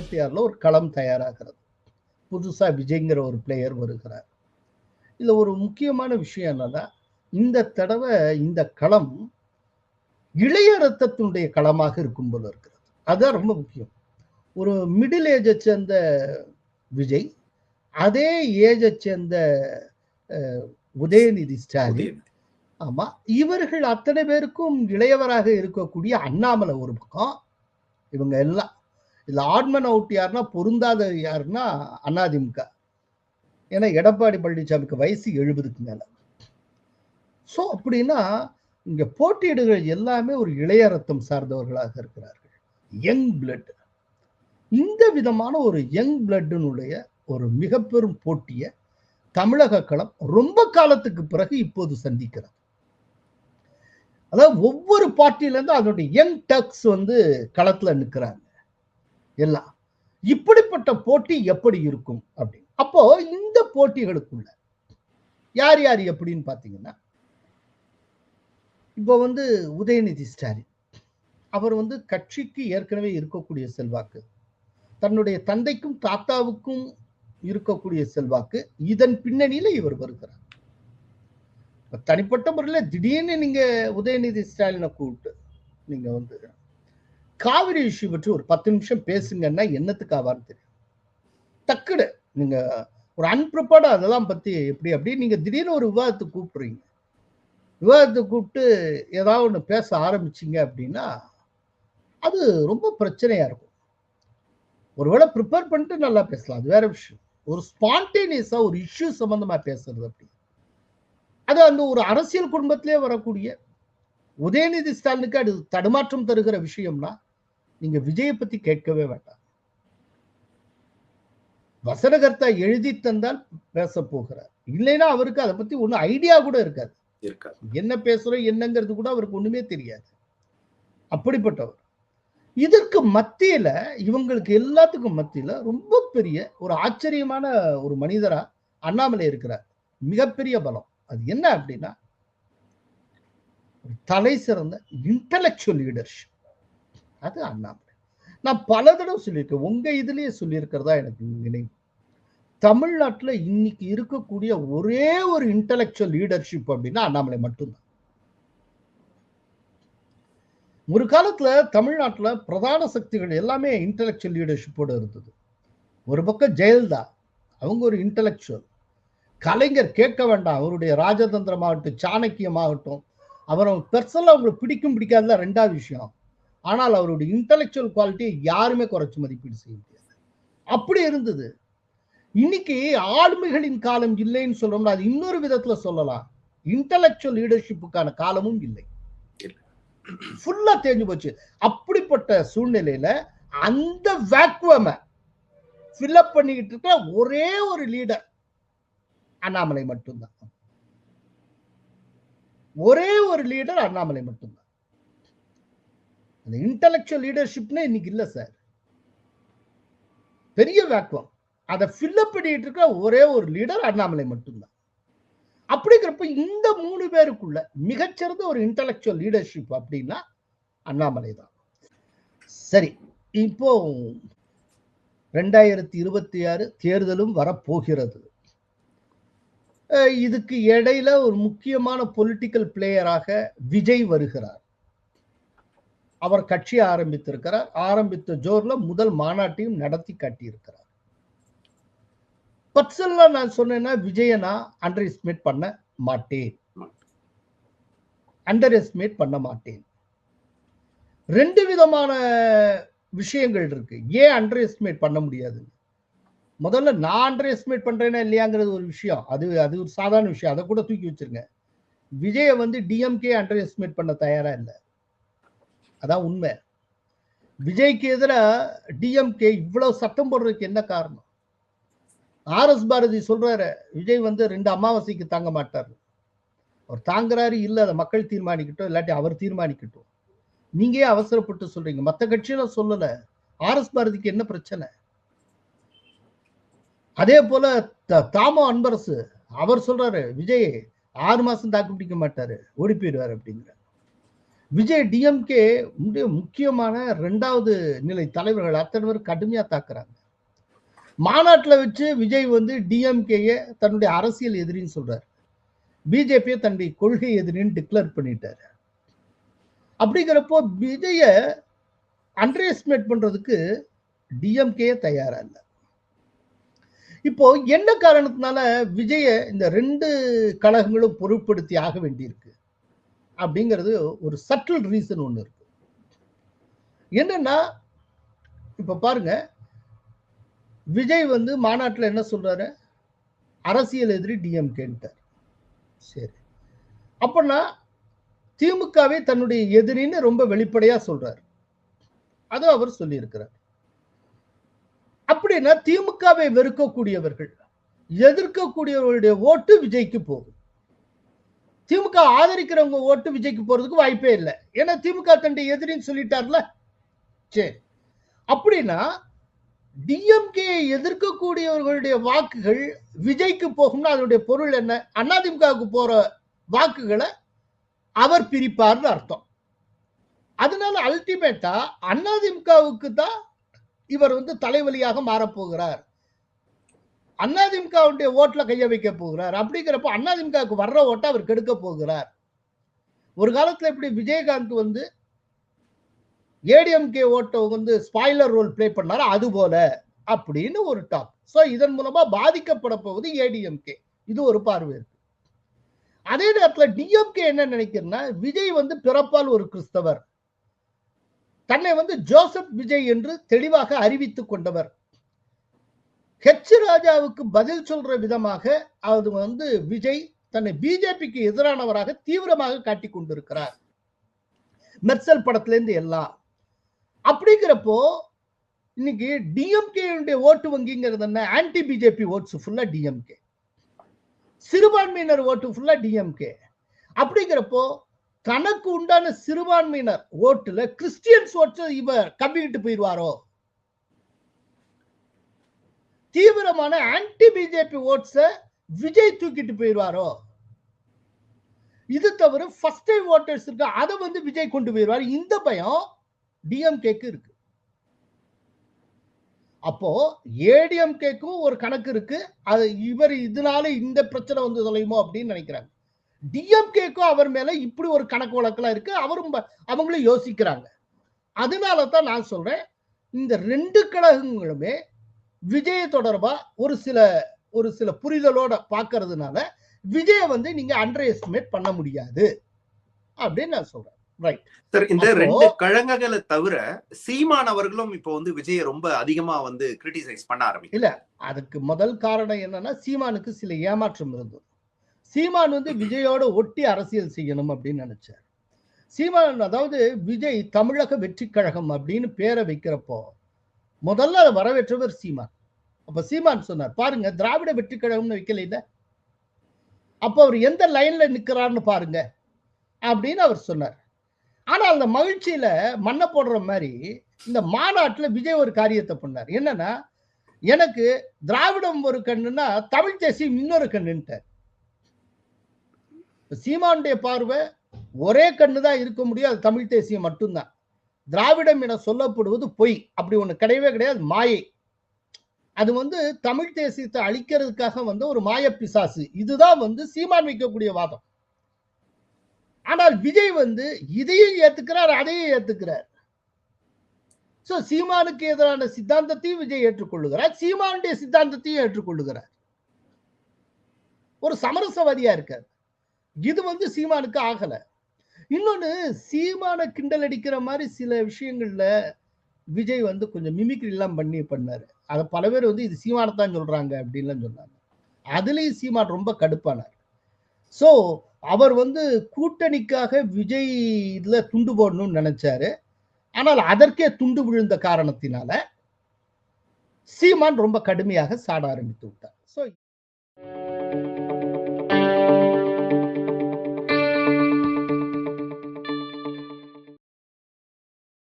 இருபத்தி ஆறுல ஒரு களம் தயாராகிறது. புதுசா விஜய்ங்கிற ஒரு பிளேயர் வருகிறார். இதுல ஒரு முக்கியமான விஷயம் என்னன்னா இந்த தடவை இந்த களம் இளைய ரத்தத்தினுடைய களமாக இருக்கும் போல இருக்கிறது. அதுதான் ரொம்ப முக்கியம். ஒரு மிடில் ஏஜை சேர்ந்த விஜய் அதே ஏஜை சேர்ந்த உதயநிதி ஸ்டாலின் ஆமா இவர்கள் அத்தனை பேருக்கும் இளையவராக இருக்கக்கூடிய அண்ணாமலை ஒரு பக்கம் இவங்க எல்லாம் இதுல ஆட்மன் அவுட் யாருன்னா பொருந்தாத யாருன்னா அதிமுக ஏன்னா எடப்பாடி பழனிசாமிக்கு வயசு எழுபதுக்கு மேல. ஸோ அப்படின்னா இங்க போட்டியிடுகள் எல்லாமே ஒரு இளைய ரத்தம் சார்ந்தவர்களாக இருக்கிறார்கள். யங் பிளட் இந்த விதமான ஒரு யங் பிளட்டினுடைய ஒரு மிக பெரும் போட்டியை தமிழக களம் ரொம்ப காலத்துக்கு பிறகு இப்போது சந்திக்கிறது. அதாவது ஒவ்வொரு பார்ட்டியிலேருந்து அதனுடைய யங் டக்ஸ் வந்து களத்தில் நிற்கிறாங்க. எல்லாம். இப்படிப்பட்ட போட்டி எப்படி இருக்கும் அப்படின்னு. அப்போ இந்த போட்டிகளுக்குள்ள யார் யார் எப்படின்னு பாத்தீங்கன்னா இப்போ வந்து உதயநிதி ஸ்டாலின். அவர் வந்து கட்சிக்கு ஏற்கனவே இருக்கக்கூடிய செல்வாக்கு தன்னுடைய தந்தைக்கும் தாத்தாவுக்கும் இருக்கக்கூடிய செல்வாக்கு இதன் பின்னணியில இவர் வருகிறார். தனிப்பட்ட முறையில் திடீர்னு நீங்க உதயநிதி ஸ்டாலினை கூப்பிட்டு நீங்க வந்து காவிரி இஷ்யூ பற்றி ஒரு பத்து நிமிஷம் பேசுங்கன்னா என்னத்துக்கு ஆவான்னு தெரியும். டக்குடு நீங்க ஒரு அன்பிரிப்பர்டு அதெல்லாம் பத்தி எப்படி அப்படி நீங்க திடீர்னு ஒரு விவாதத்துக்கு கூப்பிடுறீங்க. விவாதத்துக்கு கூப்பிட்டு ஏதாவது ஒன்று பேச ஆரம்பிச்சீங்க அப்படின்னா அது ரொம்ப பிரச்சனையா இருக்கும். ஒருவேளை ப்ரிப்பேர் பண்ணிட்டு நல்லா பேசலாம். அது வேற விஷயம். ஒரு ஸ்பான்டேனியஸா ஒரு இஷ்யூ சம்பந்தமா பேசுறது அப்படி. அது அந்த ஒரு அரசியல் குடும்பத்திலே வரக்கூடிய உதயநிதி ஸ்டாலினுக்கு அது தடுமாற்றம் தருகிற விஷயம்னா நீங்க விஜயை பத்தி கேட்கவே வேண்டாம். வசனகர்த்தா எழுதி தந்தால் பேச போகிறார். இல்லைன்னா அவருக்கு அதை பத்தி ஒன்றும் ஐடியா கூட இருக்காது. இருக்காது. என்ன பேசுறோம் என்னங்கிறது கூட அவருக்கு ஒண்ணுமே தெரியாது. அப்படிப்பட்டவர். இதற்கு மத்தியில இவங்களுக்கு எல்லாத்துக்கும் மத்தியில ரொம்ப பெரிய ஒரு ஆச்சரியமான ஒரு மனிதரா அண்ணாமலை இருக்கிறார். மிகப்பெரிய பலம். அது என்ன அப்படின்னா தலை சிறந்த இன்டலெக்சுவல் லீடர்ஷிப் அது அண்ணாமலை. நான் பல தடவை சொல்லியிருக்கேன். உங்கள் இதுலேயே சொல்லியிருக்கிறதா எனக்கு நினைவு. தமிழ்நாட்டில் இன்னைக்கு இருக்கக்கூடிய ஒரே ஒரு இன்டலெக்சுவல் லீடர்ஷிப் அப்படின்னா அண்ணாமலை மட்டும்தான். ஒரு காலத்தில் தமிழ்நாட்டில் பிரதான சக்திகள் எல்லாமே இன்டலெக்சுவல் லீடர்ஷிப்போடு இருந்தது. ஒரு பக்கம் ஜெயலலிதா அவங்க ஒரு இன்டலெக்சுவல் கலைஞர் கேட்க வேண்டாம். அவருடைய ராஜதந்திரமாகட்டும் சாணக்கியமாகட்டும் அவரை பெர்சனலா அவங்களுக்கு பிடிக்கும் பிடிக்காதல ரெண்டாவது விஷயம். ஆனால் அவருடைய இன்டலெக்சுவல் குவாலிட்டியை யாருமே குறைச்சி மதிப்பீடு செய்ய முடியாது. அப்படி இருந்தது. இன்னைக்கு ஆளுமைகளின் காலம் இல்லைன்னு சொல்றோம்னா அது இன்னொரு விதத்துல சொல்லலாம். இன்டலெக்சுவல் லீடர்ஷிப்புக்கான காலமும் இல்லை. ஃபுல்லா தேஞ்சு போச்சு. அப்படிப்பட்ட சூழ்நிலையில அந்த வேக்குவம ஃபில்அப் பண்ணிக்கிட்டு இருக்க ஒரே ஒரு லீடர் அண்ணாமலை மட்டும்தான். ஒரே ஒரு லீடர் அண்ணாமலை மட்டும்தான். அந்த இன்டலெக்சுவல் லீடர்ஷிப்னு இன்னைக்கு இல்லை சார் பெரிய வேக்குவம் அதை ஃபில்லப் பண்ணிட்டு இருக்க ஒரே ஒரு லீடர் அண்ணாமலை மட்டும்தான். அப்படிங்கிறப்ப இந்த மூணு பேருக்குள்ள மிகச்சிறந்த ஒரு இன்டலெக்சுவல் லீடர்ஷிப் அப்படின்னா அண்ணாமலை தான். சரி இப்போ ரெண்டாயிரத்தி இருபத்தி ஆறு தேர்தலும் வரப்போகிறது. இதுக்கு இடையில ஒரு முக்கியமான பொலிட்டிக்கல் பிளேயராக விஜய் வருகிறார். அவர் கட்சி ஆரம்பித்திருக்கிறார். ஆரம்பித்த ஜோர்ல முதல் மாநாட்டையும் நடத்தி காட்டியிருக்கிறார். பர்சனலா நான் சொன்னேன்னா விஜயை நான் அண்டர் எஸ்டிமேட் பண்ண மாட்டேன். அண்டர் எஸ்டிமேட் பண்ண மாட்டேன். ரெண்டு விதமான விஷயங்கள் இருக்கு. ஏன் அண்டர் எஸ்டிமேட் பண்ண முடியாது முதல்ல நான் அண்டர் எஸ்டிமேட் பண்றேன்னா இல்லையாங்கிறது ஒரு விஷயம். அது அது ஒரு சாதாரண விஷயம். அதை கூட தூக்கி வச்சிருங்க. விஜயை வந்து டிஎம்கே அண்டர் எஸ்டிமேட் பண்ண தயாரா இல்லை. அதான் உண்மை. விஜய்க்கு எதிராக டிஎம்கே இவ்வளவு சட்டம் போடுறதுக்கு என்ன காரணம்? ஆர் எஸ் பாரதி சொல்றாரு விஜய் வந்து ரெண்டு அமாவாசைக்கு தாங்க மாட்டார். அவர் தாங்குறாரு இல்ல அதை மக்கள் தீர்மானிக்கட்டும் இல்லாட்டி அவர் தீர்மானிக்கட்டும். நீங்க அவசரப்பட்டு சொல்றீங்க? மத்த கட்சியில சொல்லல. ஆர் எஸ் பாரதிக்கு என்ன பிரச்சனை? அதே போல த- தாமோ அன்பரசு அவர் சொல்றாரு விஜய் ஆறு மாசம் தாக்கு பிடிக்க மாட்டாரு ஓடி போயிடுவார் அப்படிங்கிற விஜய் டிஎம்கே முக்கியமான ரெண்டாவது நிலை தலைவர்கள் அத்தனை பேர் கடுமையாக தாக்குறாங்க. மாநாட்டில் வச்சு விஜய் வந்து டிஎம்கேயை தன்னுடைய அரசியல் எதிரின்னு சொல்றாரு. பிஜேபியை தன்னுடைய கொள்கை எதிரின்னு டிக்ளேர் பண்ணிட்டாரு. அப்படிங்கிறப்போ விஜய அண்டர் எஸ்டிமேட் பண்றதுக்கு டிஎம்கே தயாரா இல்லை. இப்போ என்ன காரணத்தினால விஜய இந்த ரெண்டு கழகங்களும் பொருட்படுத்தி ஆக வேண்டியிருக்கு? அப்படிங்கிறது ஒரு சட்டில் ரீசன் ஒன்று இருக்கு. என்னன்னா இப்ப பாருங்க விஜய் வந்து மாநாட்டில் என்ன சொல்றாரு? அரசியல் எதிரி டிஎம்கேன்ட்டார் சரி. அப்படின்னா திமுகவே தன்னுடைய எதிரின்னு ரொம்ப வெளிப்படையா சொல்றாரு. அது அவர் சொல்லியிருக்கிறார். அப்படின்னா திமுகவை வெறுக்கக்கூடியவர்கள் எதிர்க்கக்கூடியவர்களுடைய ஓட்டு விஜய்க்கு போகும் திமுக ஆதரிக்கிறவங்க ஓட்டு விஜய்க்கு போறதுக்கு வாய்ப்பே இல்லை. ஏன்னா திமுக தன்னுடைய எதிரின்னு சொல்லிட்டார்ல? சரி. அப்படின்னா டிஎம்கே எதிர்க்கக்கூடியவர்களுடைய வாக்குகள் விஜய்க்கு போகும்னா அதனுடைய பொருள் என்ன? அதிமுகவுக்கு போற வாக்குகளை அவர் பிரிப்பார்னு அர்த்தம். அதனால அல்டிமேட்டா அதிமுகவுக்கு தான் இவர் வந்து தலைவலியாக மாறப்போகிறார். அதிமுகவுடைய ஓட்டில் கைய வைக்க போகிறார். அப்படிங்கிறப்ப அதிமுகவுக்கு வர்ற ஓட்டை அவர் கெடுக்க போகிறார். ஒரு காலத்தில் இப்படி விஜயகாந்த் வந்து ஏடிஎம்கே ஓட்டை வந்து ஸ்பாய்லர் ரோல் பிளே பண்ணாரு அது போல அப்படின்னு ஒரு டாக் ஸோ இதன் மூலமா பாதிக்கப்பட போவது ஏடிஎம்கே. இது ஒரு பார்வை இருக்கு. அதே நேரத்தில் டிஎம்கே என்ன நினைக்கிறேன்னா விஜய் வந்து பிறப்பால் ஒரு கிறிஸ்தவர். தன்னை வந்து ஜோசப் விஜய் என்று தெளிவாக அறிவித்துக் கொண்டவர். ஹெச் ராஜாவுக்கு பதில் சொல்ற விதமாக அது வந்து விஜய் தன்னை பிஜேபிக்கு எதிரானவராக தீவிரமாக காட்டி கொண்டிருக்கிறார். மெர்சல் படத்துல இருந்து எல்லாம். அப்படிங்கிறப்போ இன்னைக்கு டிஎம்கே ஓட்டு வங்கிங்கிறது என்ன? ஆன்டி பிஜேபி ஓட்ஸ் ஃபுல்லா டிஎம்கே சிறுபான்மையினர் ஓட்டு ஃபுல்லா டிஎம்கே அப்படிங்கிறப்போ தனக்கு உண்டான சிறுபான்மையினர் ஓட்டுல கிறிஸ்டியன்ஸ் ஓட்டு இவர் கம்மிக்கிட்டு போயிடுவாரோ? தீவிரமான ஆன்டி பிஜேபி ஓட்ஸை விஜய் தூக்கிட்டு போயிடுவாரோ? இது தவிர ஃபர்ஸ்ட் டைம் ஓட்டர்ஸ் இருக்கு அதை வந்து விஜய் கொண்டு போயிடுவார். இந்த பயம் டிஎம்கேக்கு இருக்கு. அப்போ ஏடிஎம்கேக்கும் ஒரு கணக்கு இருக்கு. அது இவர் இதனால இந்த பிரச்சனை வந்து தொலையுமோ அப்படின்னு நினைக்கிறாங்க. டிஎம்கேக்கும் அவர் மேல இப்படி ஒரு கணக்கு வழக்கெல்லாம் இருக்கு. அவரும் அவங்களும் யோசிக்கிறாங்க. அதனால தான் நான் சொல்றேன் இந்த ரெண்டு கழகங்களுமே விஜய தொடர்பா ஒரு சில ஒரு சில புரிதலோட பாக்குறதுனால விஜய வந்து நீங்க அண்டர் எஸ்டிமேட் பண்ண முடியாது அப்படின்னு நான் சொல்றேன். ரைட் சார் இந்த ரெண்டு கழகங்களை தவிர சீமான் அவர்களும் இப்போ வந்து விஜய ரொம்ப அதிகமா வந்து கிரிட்டிசைஸ் பண்ண ஆரம்பிக்கும் இல்ல அதுக்கு முதல் காரணம் என்னன்னா சீமானுக்கு சில ஏமாற்றம் இருந்தது. சீமான் வந்து விஜயோட ஒட்டி அரசியல் செய்யணும் அப்படின்னு நினைச்சார். சீமான் அதாவது விஜய் தமிழக வெற்றி கழகம் அப்படின்னு பேரை வைக்கிறப்போ முதல்ல அதை வரவேற்றவர் சீமான். அப்ப சீமான் சொன்னார் பாருங்க திராவிட வெற்றி கழகம்னு வைக்கல இல்ல அப்ப அவர் எந்த லைன்ல நிக்கிறார்னு பாருங்க அப்படின்னு அவர் சொன்னார். ஆனா அந்த மகிழ்ச்சியில மண்ணை போடுற மாதிரி இந்த மாநாட்டில் விஜய் ஒரு காரியத்தை பண்ணார். என்னன்னா எனக்கு திராவிடம் ஒரு கண்ணுன்னா தமிழ் தேசியம் இன்னொரு கண்ணுன்ட்டார். சீமானுடைய பார்வை ஒரே கண்ணு தான் இருக்க முடியும் அது தமிழ் தேசியம் மட்டும்தான். திராவிடம் என சொல்லப்படுவது பொய். அப்படி ஒண்ணு கிடையவே கிடையாது. மாயை. அது வந்து தமிழ் தேசியத்தை அழிக்கிறதுக்காக வந்து ஒரு மாய பிசாசு. இதுதான் வந்து சீமான் வைக்கக்கூடிய வாதம். ஆனால் விஜய் வந்து இதையும் ஏத்துக்கிறார் அதையும் ஏத்துக்கிறார். சோ சீமானுக்கு எதிரான சித்தாந்தத்தையும் விஜய் ஏற்றுக்கொள்ளுகிறார். சீமானுடைய சித்தாந்தத்தையும் ஏற்றுக்கொள்ளுகிறார். ஒரு சமரசவாதியா இருக்கார். இது வந்து சீமானுக்கு ஆகல. இன்னொன்னு சீமான கிண்டல் அடிக்கிற மாதிரி சில விஷயங்கள்ல விஜய் வந்து கொஞ்சம் மிமிக்ரி எல்லாம் பண்ணி பண்ணாரு. அதை பல பேர் வந்து இது சீமானத்தான் சொல்றாங்க அப்படின்லாம் சொன்னாங்க. அதுலயும் சீமான் ரொம்ப கடுப்பானார். ஸோ அவர் வந்து கூட்டணிக்காக விஜய் இதில் துண்டு போடணும்னு நினைச்சாரு. ஆனால் அதற்கே துண்டு விழுந்த காரணத்தினால சீமான் ரொம்ப கடுமையாக சாட ஆரம்பித்து விட்டார். ஸோ